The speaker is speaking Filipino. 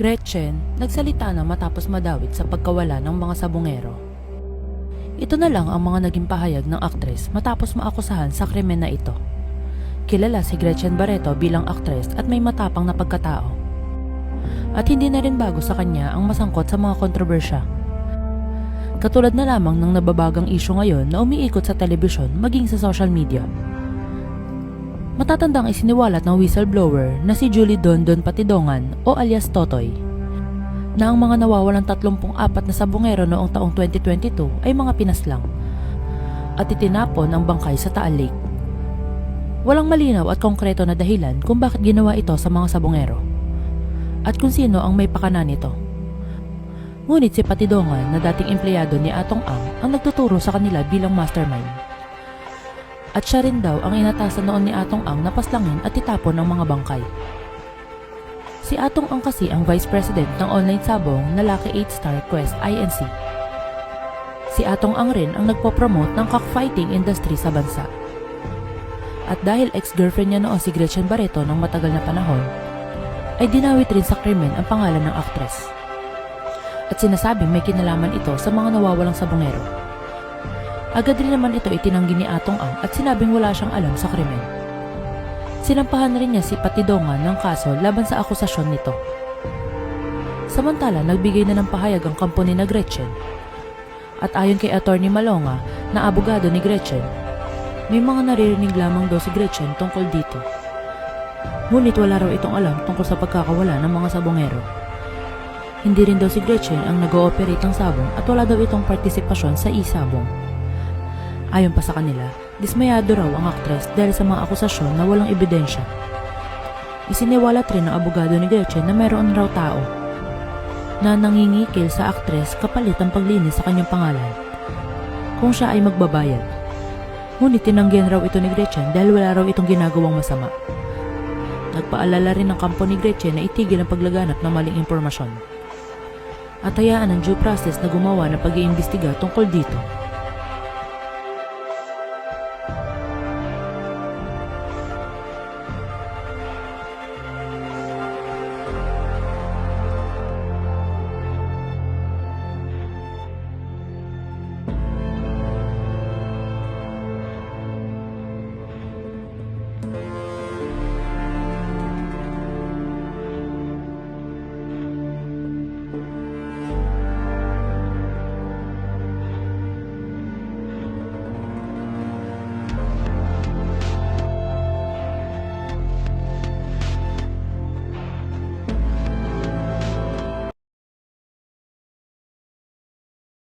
Gretchen nagsalita na matapos madawit sa pagkawala ng mga sabungero. Ito na lang ang mga naging pahayag ng aktres matapos maakusahan sa krimen na ito. Kilala si Gretchen Barreto bilang aktres at may matapang na pagkatao. At hindi na rin bago sa kanya ang masangkot sa mga kontrobersya. Katulad na lamang ng nababagang isyu ngayon na umiikot sa telebisyon maging sa social media. Matatandang isiniwalat ng whistleblower na si Julie Don Don Patidongan o alias Totoy na ang mga nawawalang 34 na sabungero noong taong 2022 ay mga pinaslang at itinapon ang bangkay sa Taal Lake. Walang malinaw at konkreto na dahilan kung bakit ginawa ito sa mga sabungero at kung sino ang may pakana nito. Ngunit si Patidongan na dating empleyado ni Atong Ang ang nagtuturo sa kanila bilang mastermind. At siya rin daw ang inatasan noon ni Atong Ang na paslangin at itapon ang mga bangkay. Si Atong Ang kasi ang Vice President ng online sabong na Lucky 8 Star Quest INC. Si Atong Ang rin ang nagpo-promote ng cockfighting industry sa bansa. At dahil ex-girlfriend niya noon si Gretchen Barreto ng matagal na panahon, ay dinawit rin sa krimen ang pangalan ng aktres. At sinasabing may kinalaman ito sa mga nawawalang sabongero. Agad rin naman ito itinanggi ni Atong Ang at sinabing wala siyang alam sa krimen. Sinampahan rin niya si Patidongan ng kaso laban sa akusasyon nito. Samantala, nagbigay na ng pahayag ang company na Gretchen. At ayon kay Attorney Malonga, na abogado ni Gretchen, may mga naririnig lamang daw si Gretchen tungkol dito. Ngunit wala raw itong alam tungkol sa pagkakawala ng mga sabongero. Hindi rin daw si Gretchen ang nag-ooperate ng sabong at wala daw itong partisipasyon sa e-sabong. Ayon pa sa kanila, dismayado raw ang aktres dahil sa mga akusasyon na walang ebidensya. Isiniwalat rin ng abogado ni Gretchen na mayroon raw tao na nangingikil sa aktres kapalit ang paglinis sa kanyang pangalan kung siya ay magbabayad. Ngunit tinanggihan raw ito ni Gretchen dahil wala raw itong ginagawang masama. Nagpaalala rin ng kampo ni Gretchen na itigil ang paglaganap ng maling impormasyon. At hayaan ang due process na gumawa ng pag-iimbestiga tungkol dito